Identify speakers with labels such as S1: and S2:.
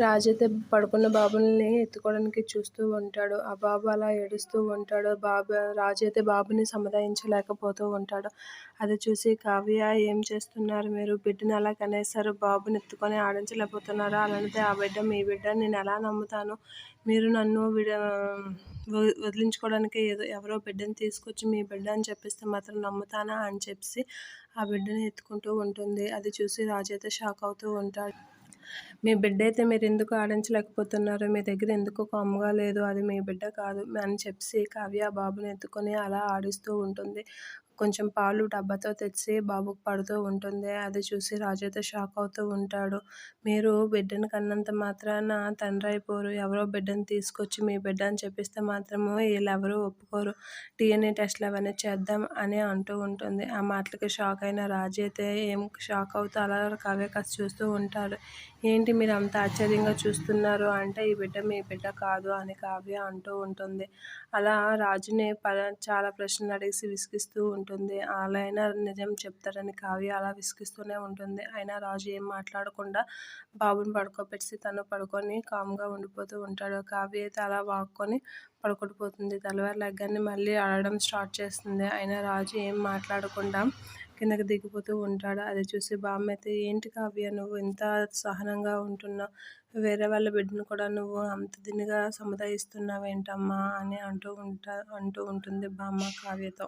S1: రాజు అయితే పడుకున్న బాబుల్ని ఎత్తుకోవడానికి చూస్తూ ఉంటాడు. ఆ బాబు అలా ఏడుస్తూ ఉంటాడు. బాబు రాజు అయితే బాబుని సముదాయించలేకపోతూ ఉంటాడు. అది చూసి కావ్య ఏం చేస్తున్నారు మీరు? బిడ్డని అలా కనేసారు బాబుని ఎత్తుకొని ఆడించలేకపోతున్నారు అలాంటిది ఆ బిడ్డ మీ బిడ్డ నేను ఎలా నమ్ముతాను? మీరు నన్ను విడ వదిలించుకోవడానికి ఏదో ఎవరో బిడ్డని తీసుకొచ్చి మీ బిడ్డ అని చెప్పిస్తే మాత్రం నమ్ముతానా అని చెప్పి ఆ బిడ్డని ఎత్తుకుంటూ ఉంటుంది. అది చూసి రాజు అయితే షాక్ అవుతూ ఉంటాడు. మీ బిడ్డ అయితే మీరు ఎందుకు ఆడించలేకపోతున్నారు మీ దగ్గర ఎందుకు కామ్గా లేదు అది మీ బిడ్డ కాదు అని చెప్పి కావ్య బాబుని ఎత్తుకొని అలా ఆడిస్తూ ఉంటుంది. కొంచెం పాలు డబ్బాతో తెచ్చి బాబుకు పడుతూ ఉంటుంది. అది చూసి రాజు అయితే షాక్ అవుతూ ఉంటాడు. మీరు బిడ్డను కన్నంత మాత్రాన తండ్రి అయిపోరు. ఎవరో బిడ్డను తీసుకొచ్చి మీ బిడ్డ అని చెప్పిస్తే మాత్రము వీళ్ళు ఎవరూ ఒప్పుకోరు. డిఎన్ఏ టెస్ట్లు అవన్నీ చేద్దాం అని అంటూ ఉంటుంది. ఆ మాటలకి షాక్ అయిన రాజు అయితే ఏం షాక్ అవుతూ అలా కవే కాస్త చూస్తూ ఉంటాడు. ఏంటి మీరు అంత ఆశ్చర్యంగా చూస్తున్నారు? అంటే ఈ బిడ్డ మీ బిడ్డ కాదు అని కావ్య అంటూ ఉంటుంది. అలా రాజుని ప చాలా ప్రశ్నలు అడిగి విసిగిస్తూ ఉంటుంది అలా అయినా నిజం చెప్తారని కావ్య అలా విసిగిస్తూనే ఉంటుంది. అయినా రాజు ఏం మాట్లాడకుండా బాబుని పడుకోబెట్టి తను పడుకొని కామ్గా ఉండిపోతూ ఉంటాడు. కావ్య అయితే అలా వాక్కొని పడుకుండిపోతుంది. తెల్లవారు లెగ్గాన్ని మళ్ళీ ఆడడం స్టార్ట్ చేస్తుంది. అయినా రాజు ఏం మాట్లాడకుండా కిందకి దిగిపోతూ ఉంటాడు. అది చూసి బామ్మ అయితే ఏంటి కావ్య నువ్వు ఎంత సహనంగా ఉంటున్నావు వేరే వాళ్ళ బిడ్డను కూడా నువ్వు అంత దినిగా సముదాయిస్తున్నావు ఏంటమ్మా అని అంటూ ఉంటా అంటూ ఉంటుంది బామ్మ కావ్యతో.